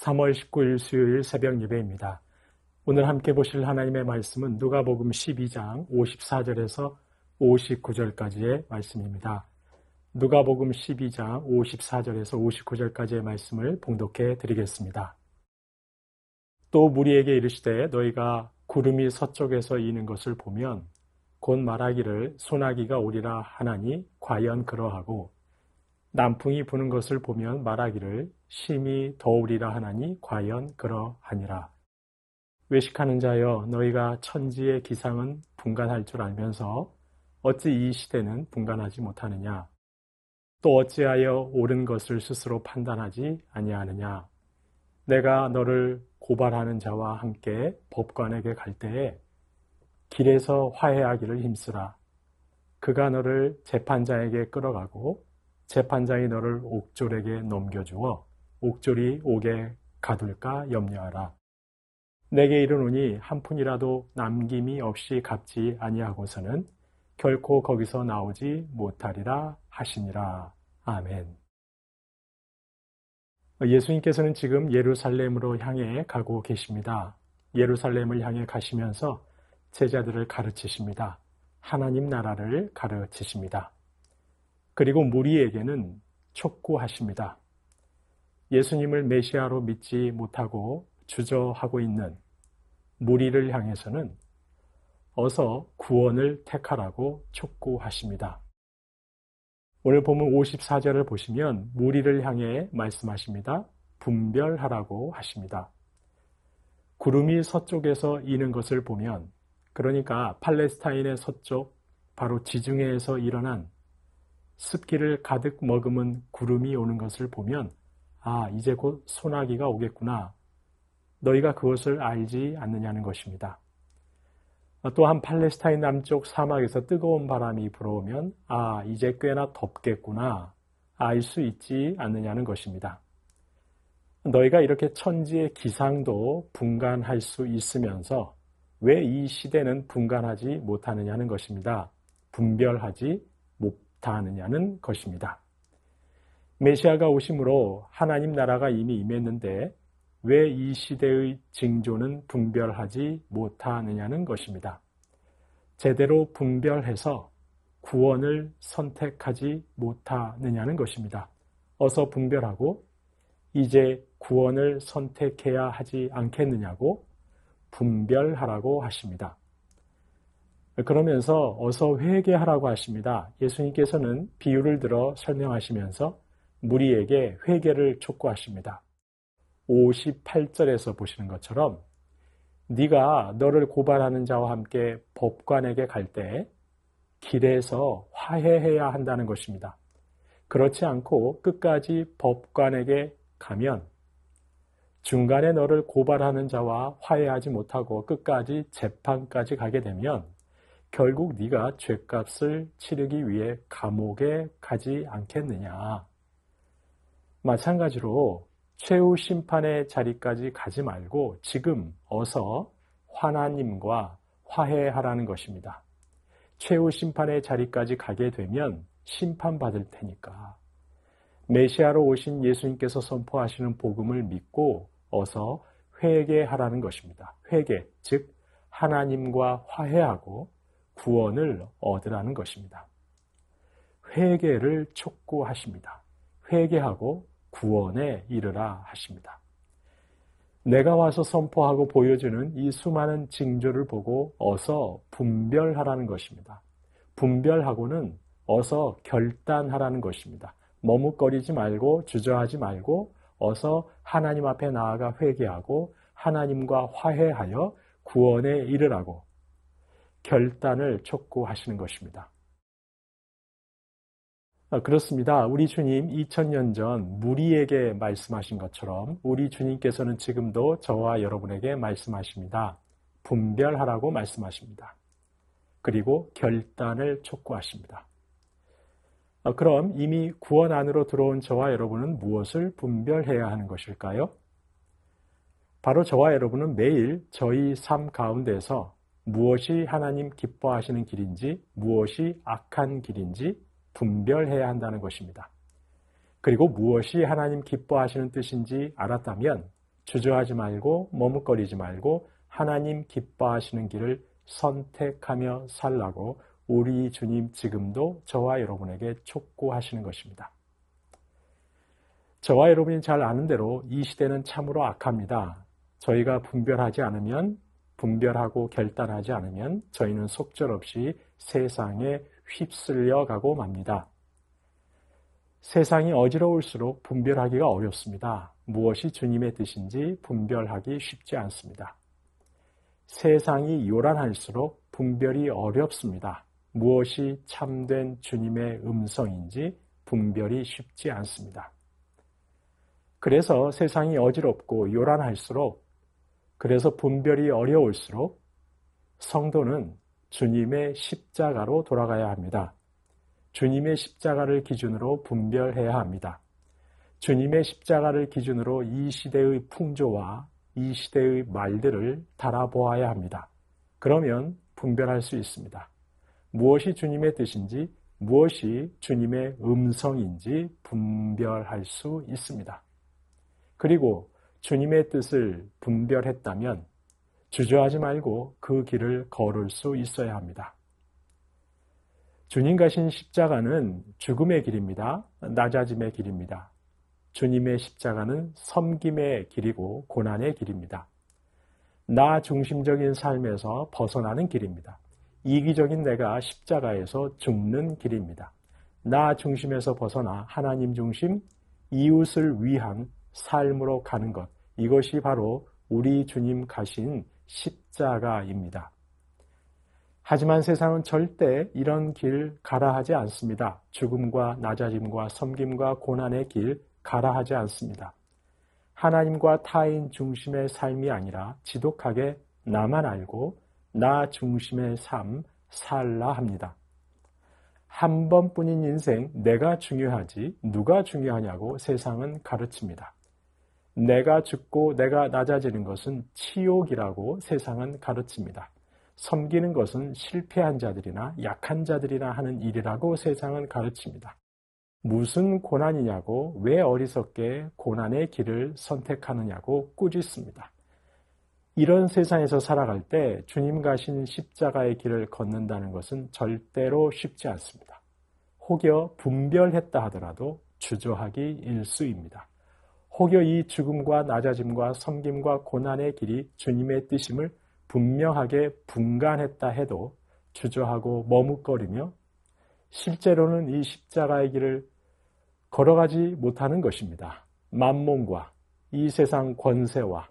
3월 19일 수요일 새벽 예배입니다. 오늘 함께 보실 하나님의 말씀은 누가복음 12장 54절에서 59절까지의 말씀입니다. 누가복음 12장 54절에서 59절까지의 말씀을 봉독해 드리겠습니다. 또 무리에게 이르시되 너희가 구름이 서쪽에서 이는 것을 보면 곧 말하기를 소나기가 오리라 하나니 과연 그러하고 남풍이 부는 것을 보면 말하기를 심히 더우리라 하나니 과연 그러하니라. 외식하는 자여 너희가 천지의 기상은 분간할 줄 알면서 어찌 이 시대는 분간하지 못하느냐? 또 어찌하여 옳은 것을 스스로 판단하지 아니하느냐? 내가 너를 고발하는 자와 함께 법관에게 갈 때에 길에서 화해하기를 힘쓰라. 그가 너를 재판자에게 끌어가고 재판장이 너를 옥졸에게 넘겨주어 옥졸이 옥에 가둘까 염려하라. 내게 이르노니 한 푼이라도 남김이 없이 갚지 아니하고서는 결코 거기서 나오지 못하리라 하시니라. 아멘. 예수님께서는 지금 예루살렘으로 향해 가고 계십니다. 예루살렘을 향해 가시면서 제자들을 가르치십니다. 하나님 나라를 가르치십니다. 그리고 무리에게는 촉구하십니다. 예수님을 메시아로 믿지 못하고 주저하고 있는 무리를 향해서는 어서 구원을 택하라고 촉구하십니다. 오늘 보면 54절을 보시면 무리를 향해 말씀하십니다. 분별하라고 하십니다. 구름이 서쪽에서 이는 것을 보면 그러니까 팔레스타인의 서쪽 바로 지중해에서 일어난 습기를 가득 머금은 구름이 오는 것을 보면 아, 이제 곧 소나기가 오겠구나. 너희가 그것을 알지 않느냐는 것입니다. 또한 팔레스타인 남쪽 사막에서 뜨거운 바람이 불어오면 아, 이제 꽤나 덥겠구나. 알 수 있지 않느냐는 것입니다. 너희가 이렇게 천지의 기상도 분간할 수 있으면서 왜 이 시대는 분간하지 못하느냐는 것입니다. 분별하지 못하느냐는 것입니다. 메시아가 오심으로 하나님 나라가 이미 임했는데 왜 이 시대의 징조는 분별하지 못하느냐는 것입니다. 제대로 분별해서 구원을 선택하지 못하느냐는 것입니다. 어서 분별하고 이제 구원을 선택해야 하지 않겠느냐고 분별하라고 하십니다. 그러면서 어서 회개하라고 하십니다. 예수님께서는 비유를 들어 설명하시면서 무리에게 회개를 촉구하십니다. 58절에서 보시는 것처럼 네가 너를 고발하는 자와 함께 법관에게 갈 때 길에서 화해해야 한다는 것입니다. 그렇지 않고 끝까지 법관에게 가면 중간에 너를 고발하는 자와 화해하지 못하고 끝까지 재판까지 가게 되면 결국 네가 죄값을 치르기 위해 감옥에 가지 않겠느냐. 마찬가지로 최후 심판의 자리까지 가지 말고 지금 어서 하나님과 화해하라는 것입니다. 최후 심판의 자리까지 가게 되면 심판받을 테니까. 메시아로 오신 예수님께서 선포하시는 복음을 믿고 어서 회개하라는 것입니다. 회개, 즉 하나님과 화해하고 구원을 얻으라는 것입니다. 회개를 촉구하십니다. 회개하고 구원에 이르라 하십니다. 내가 와서 선포하고 보여주는 이 수많은 징조를 보고 어서 분별하라는 것입니다. 분별하고는 어서 결단하라는 것입니다. 머뭇거리지 말고 주저하지 말고 어서 하나님 앞에 나아가 회개하고 하나님과 화해하여 구원에 이르라고 결단을 촉구하시는 것입니다. 아, 그렇습니다. 우리 주님 2000년 전 무리에게 말씀하신 것처럼 우리 주님께서는 지금도 저와 여러분에게 말씀하십니다. 분별하라고 말씀하십니다. 그리고 결단을 촉구하십니다. 아, 그럼 이미 구원 안으로 들어온 저와 여러분은 무엇을 분별해야 하는 것일까요? 바로 저와 여러분은 매일 저희 삶 가운데서 무엇이 하나님 기뻐하시는 길인지, 무엇이 악한 길인지 분별해야 한다는 것입니다. 그리고 무엇이 하나님 기뻐하시는 뜻인지 알았다면 주저하지 말고 머뭇거리지 말고 하나님 기뻐하시는 길을 선택하며 살라고 우리 주님 지금도 저와 여러분에게 촉구하시는 것입니다. 저와 여러분이 잘 아는 대로 이 시대는 참으로 악합니다. 저희가 분별하지 않으면 분별하고 결단하지 않으면 저희는 속절없이 세상에 휩쓸려 가고 맙니다. 세상이 어지러울수록 분별하기가 어렵습니다. 무엇이 주님의 뜻인지 분별하기 쉽지 않습니다. 세상이 요란할수록 분별이 어렵습니다. 무엇이 참된 주님의 음성인지 분별이 쉽지 않습니다. 그래서 세상이 어지럽고 요란할수록 그래서 분별이 어려울수록 성도는 주님의 십자가로 돌아가야 합니다. 주님의 십자가를 기준으로 분별해야 합니다. 주님의 십자가를 기준으로 이 시대의 풍조와 이 시대의 말들을 달아보아야 합니다. 그러면 분별할 수 있습니다. 무엇이 주님의 뜻인지, 무엇이 주님의 음성인지 분별할 수 있습니다. 그리고 주님의 뜻을 분별했다면 주저하지 말고 그 길을 걸을 수 있어야 합니다. 주님 가신 십자가는 죽음의 길입니다. 낮아짐의 길입니다. 주님의 십자가는 섬김의 길이고 고난의 길입니다. 나 중심적인 삶에서 벗어나는 길입니다. 이기적인 내가 십자가에서 죽는 길입니다. 나 중심에서 벗어나 하나님 중심, 이웃을 위한 삶으로 가는 것. 이것이 바로 우리 주님 가신 십자가입니다. 하지만 세상은 절대 이런 길 가라 하지 않습니다. 죽음과 낮아짐과 섬김과 고난의 길 가라 하지 않습니다. 하나님과 타인 중심의 삶이 아니라 지독하게 나만 알고 나 중심의 삶 살라 합니다. 한 번뿐인 인생 내가 중요하지 누가 중요하냐고 세상은 가르칩니다. 내가 죽고 내가 낮아지는 것은 치욕이라고 세상은 가르칩니다. 섬기는 것은 실패한 자들이나 약한 자들이나 하는 일이라고 세상은 가르칩니다. 무슨 고난이냐고 왜 어리석게 고난의 길을 선택하느냐고 꾸짖습니다. 이런 세상에서 살아갈 때 주님 가신 십자가의 길을 걷는다는 것은 절대로 쉽지 않습니다. 혹여 분별했다 하더라도 주저하기 일수입니다. 혹여 이 죽음과 낮아짐과 섬김과 고난의 길이 주님의 뜻임을 분명하게 분간했다 해도 주저하고 머뭇거리며 실제로는 이 십자가의 길을 걸어가지 못하는 것입니다. 만몽과 이 세상 권세와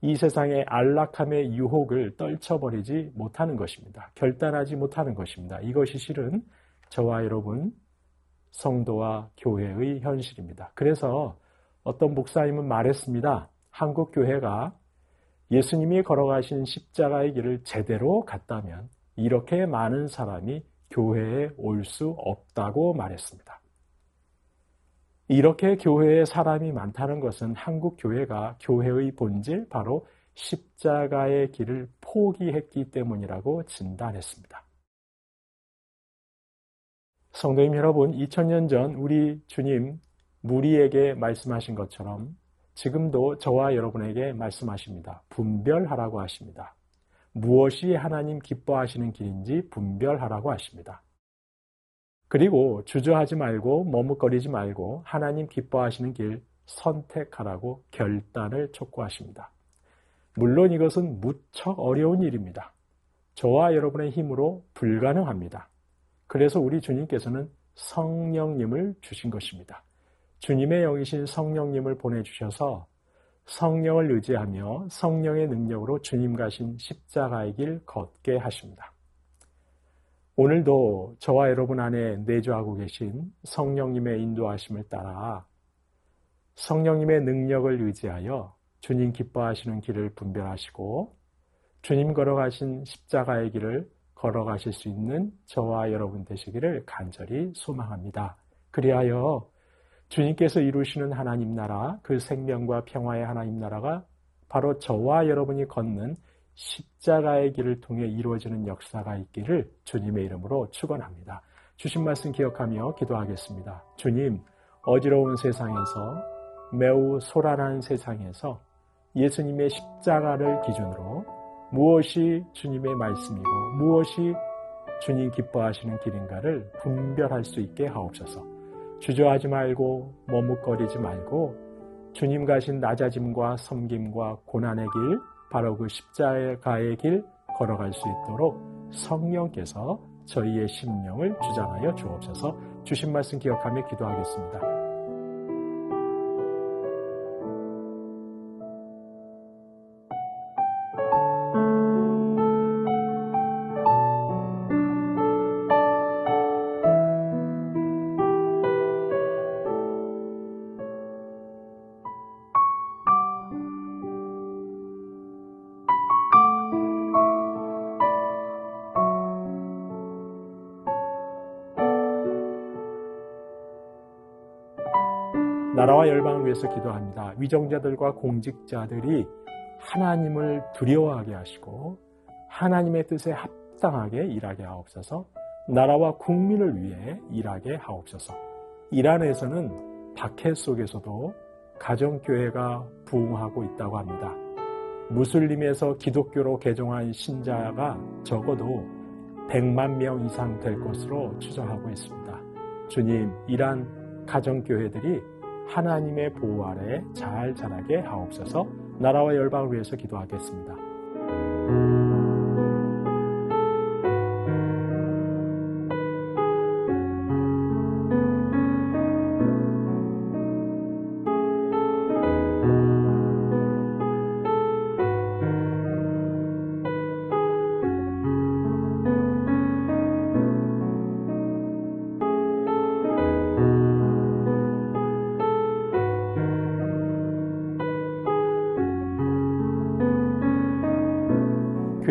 이 세상의 안락함의 유혹을 떨쳐버리지 못하는 것입니다. 결단하지 못하는 것입니다. 이것이 실은 저와 여러분 성도와 교회의 현실입니다. 그래서 어떤 목사님은 말했습니다. 한국 교회가 예수님이 걸어가신 십자가의 길을 제대로 갔다면 이렇게 많은 사람이 교회에 올 수 없다고 말했습니다. 이렇게 교회에 사람이 많다는 것은 한국 교회가 교회의 본질 바로 십자가의 길을 포기했기 때문이라고 진단했습니다. 성도님 여러분, 2000년 전 우리 주님 무리에게 말씀하신 것처럼 지금도 저와 여러분에게 말씀하십니다. 분별하라고 하십니다. 무엇이 하나님 기뻐하시는 길인지 분별하라고 하십니다. 그리고 주저하지 말고 머뭇거리지 말고 하나님 기뻐하시는 길 선택하라고 결단을 촉구하십니다. 물론 이것은 무척 어려운 일입니다. 저와 여러분의 힘으로 불가능합니다. 그래서 우리 주님께서는 성령님을 주신 것입니다. 주님의 영이신 성령님을 보내주셔서 성령을 의지하며 성령의 능력으로 주님 가신 십자가의 길 걷게 하십니다. 오늘도 저와 여러분 안에 내주하고 계신 성령님의 인도하심을 따라 성령님의 능력을 의지하여 주님 기뻐하시는 길을 분별하시고 주님 걸어가신 십자가의 길을 걸어가실 수 있는 저와 여러분 되시기를 간절히 소망합니다. 그리하여 주님께서 이루시는 하나님 나라, 그 생명과 평화의 하나님 나라가 바로 저와 여러분이 걷는 십자가의 길을 통해 이루어지는 역사가 있기를 주님의 이름으로 축원합니다. 주신 말씀 기억하며 기도하겠습니다. 주님, 어지러운 세상에서 매우 소란한 세상에서 예수님의 십자가를 기준으로 무엇이 주님의 말씀이고 무엇이 주님 기뻐하시는 길인가를 분별할 수 있게 하옵소서. 주저하지 말고 머뭇거리지 말고 주님 가신 낮아짐과 섬김과 고난의 길, 바로 그 십자가의 길 걸어갈 수 있도록 성령께서 저희의 심령을 주장하여 주옵소서 주신 말씀 기억하며 기도하겠습니다. 나라와 열방을 위해서 기도합니다. 위정자들과 공직자들이 하나님을 두려워하게 하시고 하나님의 뜻에 합당하게 일하게 하옵소서. 나라와 국민을 위해 일하게 하옵소서. 이란에서는 박해 속에서도 가정교회가 부흥하고 있다고 합니다. 무슬림에서 기독교로 개종한 신자가 적어도 100만 명 이상 될 것으로 추정하고 있습니다. 주님, 이란 가정교회들이 하나님의 보호 아래 잘 자라게 하옵소서 나라와 열방을 위해서 기도하겠습니다.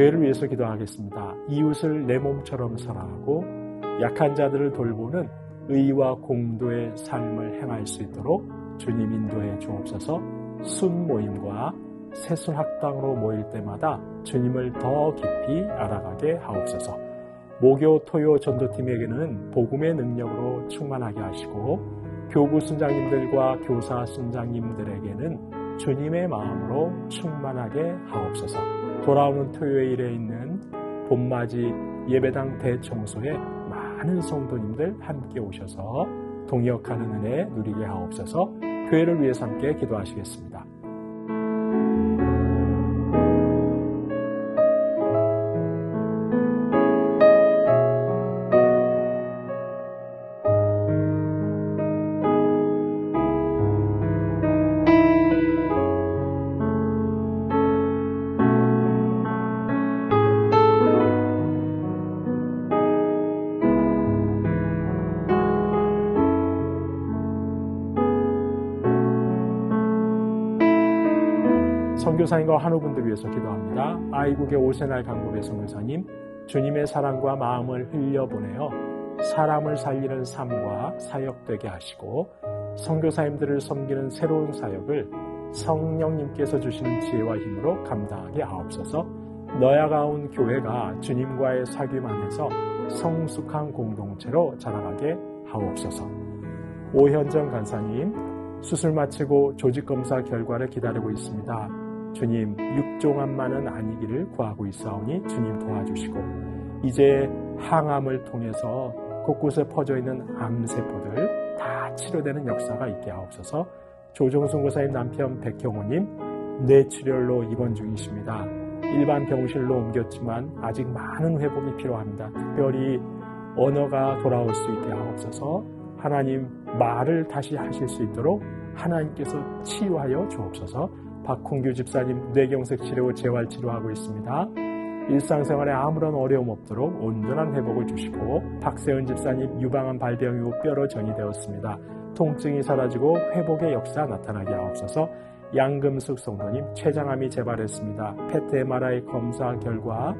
교회를 위해서 기도하겠습니다. 이웃을 내 몸처럼 사랑하고 약한 자들을 돌보는 의와 공도의 삶을 행할 수 있도록 주님 인도해 주옵소서. 순 모임과 새순 학당으로 모일 때마다 주님을 더 깊이 알아가게 하옵소서. 모교 토요 전도팀에게는 복음의 능력으로 충만하게 하시고 교구 순장님들과 교사 순장님들에게는 주님의 마음으로 충만하게 하옵소서 돌아오는 토요일에 있는 봄맞이 예배당 대청소에 많은 성도님들 함께 오셔서 동역하는 은혜 누리게 하옵소서 교회를 위해서 함께 기도하시겠습니다. 선교사님과 한우분들 위해서 기도합니다. 아이국의 오세날 강국의 선교사님, 주님의 사랑과 마음을 흘려보내어 사람을 살리는 삶과 사역되게 하시고 선교사님들을 섬기는 새로운 사역을 성령님께서 주시는 지혜와 힘으로 감당하게 하옵소서. 너야가온 교회가 주님과의 사귐 안에서 성숙한 공동체로 자라가게 하옵소서. 오현정 간사님, 수술 마치고 조직 검사 결과를 기다리고 있습니다. 주님 육종암만은 아니기를 구하고 있사오니 주님 도와주시고 이제 항암을 통해서 곳곳에 퍼져 있는 암세포들 다 치료되는 역사가 있게 하옵소서. 조정순 고사의 남편 백형호님 뇌출혈로 입원 중이십니다. 일반 병실로 옮겼지만 아직 많은 회복이 필요합니다. 특별히 언어가 돌아올 수 있게 하옵소서. 하나님 말을 다시 하실 수 있도록 하나님께서 치유하여 주옵소서. 박홍규 집사님 뇌경색 치료, 재활 치료하고 있습니다. 일상생활에 아무런 어려움 없도록 온전한 회복을 주시고 박세은 집사님 유방암 발병 이후 뼈로 전이되었습니다. 통증이 사라지고 회복의 역사 나타나게 하옵소서 양금숙 성도님 췌장암이 재발했습니다. 페트 MRI 검사 결과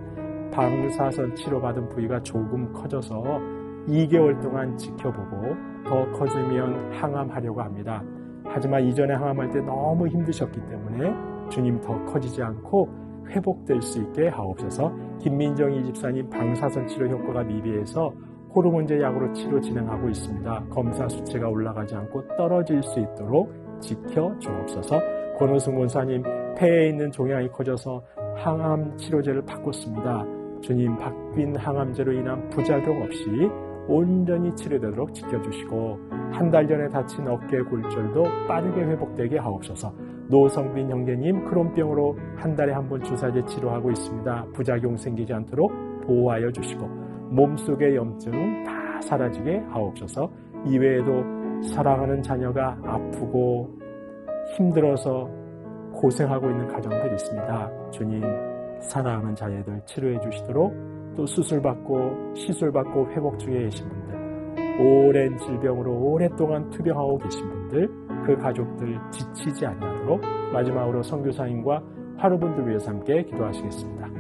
방사선 치료받은 부위가 조금 커져서 2개월 동안 지켜보고 더 커지면 항암하려고 합니다. 하지만 이전에 항암할 때 너무 힘드셨기 때문에 주님 더 커지지 않고 회복될 수 있게 하옵소서 김민정 이 집사님 방사선 치료 효과가 미비해서 호르몬제 약으로 치료 진행하고 있습니다. 검사 수치가 올라가지 않고 떨어질 수 있도록 지켜 주옵소서 권호승 권사님 폐에 있는 종양이 커져서 항암 치료제를 바꿨습니다. 주님 바뀐 항암제로 인한 부작용 없이 온전히 치료되도록 지켜주시고 한 달 전에 다친 어깨 골절도 빠르게 회복되게 하옵소서. 노성빈 형제님 크론병으로 한 달에 한 번 주사제 치료하고 있습니다. 부작용 생기지 않도록 보호하여 주시고 몸속의 염증 다 사라지게 하옵소서. 이외에도 사랑하는 자녀가 아프고 힘들어서 고생하고 있는 가정들이 있습니다. 주님 사랑하는 자녀들 치료해 주시도록 또 수술받고 시술받고 회복 중에 계신 분들 오랜 질병으로 오랫동안 투병하고 계신 분들 그 가족들 지치지 아니하도록 마지막으로 선교사님과 화루분들 위해서 함께 기도하시겠습니다.